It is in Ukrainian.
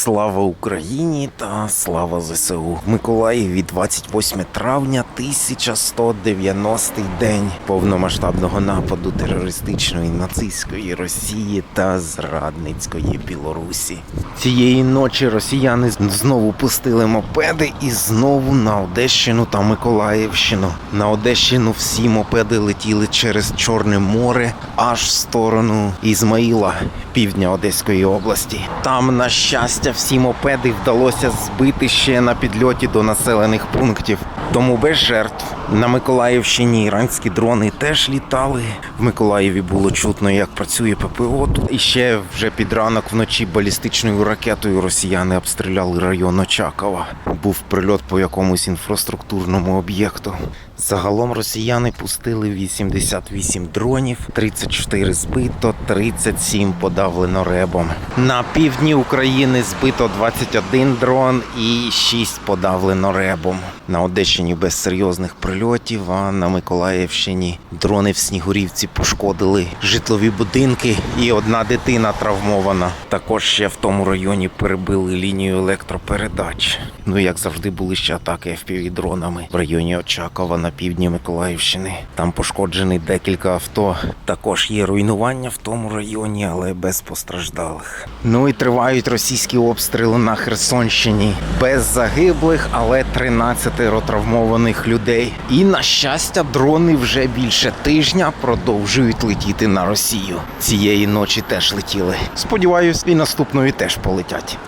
Слава Україні та слава ЗСУ. Миколаєві 28 травня 1190 день повномасштабного нападу терористичної нацистської Росії та зрадницької Білорусі. Цієї ночі росіяни знову пустили мопеди і знову на Одещину та Миколаївщину. На Одещину всі мопеди летіли через Чорне море аж в сторону Ізмаїла, півдня Одеської області. Там, на щастя, всі мопеди вдалося збити ще на підльоті до населених пунктів. Тому без жертв на Миколаївщині іранські дрони теж літали. В Миколаєві було чутно, як працює ППО. І ще вже під ранок вночі балістичною ракетою росіяни обстріляли район Очакова. Був прильот по якомусь інфраструктурному об'єкту. Загалом росіяни пустили 88 дронів, 34 збито, 37 подавлено ребом. На півдні України збито 21 дрон і 6 подавлено ребом. На Одещині без серйозних прильотів, а на Миколаївщині дрони в Снігурівці пошкодили житлові будинки і одна дитина травмована. Також ще в тому районі перебили лінію електропередач. Ну як завжди були ще атаки fpv дронами в районі Очакова на півдні Миколаївщини. Там пошкоджений декілька авто. Також є руйнування в тому районі, але без постраждалих. Ну і тривають російські обстріли на Херсонщині без загиблих, але 13 травмованих людей. І на щастя, дрони вже більше тижня продовжують летіти на Росію. Цієї ночі теж летіли. Сподіваюсь, і наступної теж полетять.